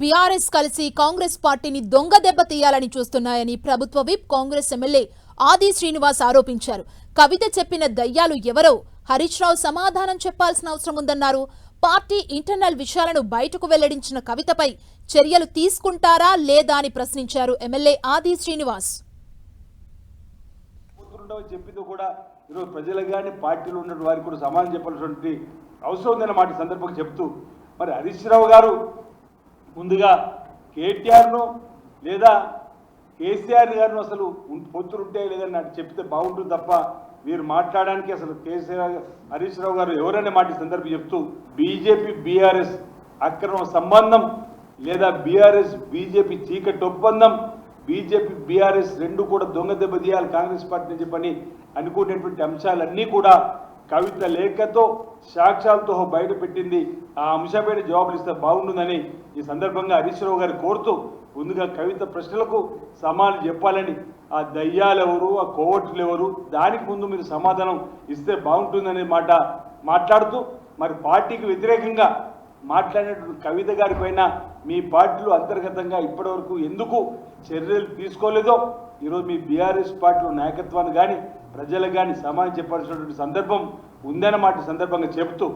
BRS కలిసి కాంగ్రెస్ పార్టీని దొంగ దెబ్బ తీయాలని చూస్తున్నాయని ప్రభుత్వ విప్ కాంగ్రెస్ ఎమ్మెల్యే ఆది శ్రీనివాస్ ఆరోపించారు. కవిత చెప్పిన దయ్యాలు ఎవరో హరీష్ రావు సమాధానం చెప్పాల్సిన అవసరం ఉందన్నారు. పార్టీ ఇంటర్నల్ విషయాలను బయటకు వెల్లడించిన కవితపై చర్యలు తీసుకుంటారా లేదా అని ప్రశ్నించారు ఎమ్మెల్యే ఆది శ్రీనివాస్. చెప్పింది కూడా ఈరోజు ప్రజలకు కానీ పార్టీలో ఉన్న వారికి కూడా సమాధానం చెప్పాల్సినటువంటి అవసరం ఉందన్నమాట సందర్భంగా చెప్తూ మరి హరీష్ రావు గారు ముందుగా కేటీఆర్ను లేదా కేసీఆర్ గారిని అసలు ఉం- పొత్తులుంటే లేదని నాకు చెప్తే బాగుంటుంది తప్ప మీరు మాట్లాడడానికి అసలు కేసీఆర్ హరీష్ రావు గారు ఎవరైనా మాట సందర్భం చెప్తూ బీజేపీ బీఆర్ఎస్ అక్రమ సంబంధం లేదా బీఆర్ఎస్ బీజేపీ చీకటి ఒప్పందం బీజేపీ బీఆర్ఎస్ రెండు కూడా దొంగ దెబ్బ తీయాలి కాంగ్రెస్ పార్టీ చెప్పని అనుకునేటువంటి అంశాలన్నీ కూడా కవిత లేఖతో సాక్ష్యాలతో బయట పెట్టింది. ఆ అంశంపైన జవాబులు ఇస్తే బాగుంటుందని ఈ సందర్భంగా హరీష్ రావు గారు కోరుతూ ముందుగా కవిత ప్రశ్నలకు సమాధానం చెప్పాలని. ఆ దయ్యాలు ఎవరు ఆ కోవట్లు ఎవరు దానికి ముందు మీరు సమాధానం ఇస్తే బాగుంటుందనే మాట మాట్లాడుతూ మరి పార్టీకి వ్యతిరేకంగా మాట్లాడినటువంటి కవిత గారి పైన మీ పార్టీలు అంతర్గతంగా ఇప్పటివరకు ఎందుకు చర్యలు తీసుకోలేదో ఈరోజు మీ బీఆర్ఎస్ పార్టీలో నాయకత్వాన్ని కానీ ప్రజలకు కానీ సమాజం చెప్పాల్సినటువంటి సందర్భం ఉందన్నమాట సందర్భంగా చెబుతూ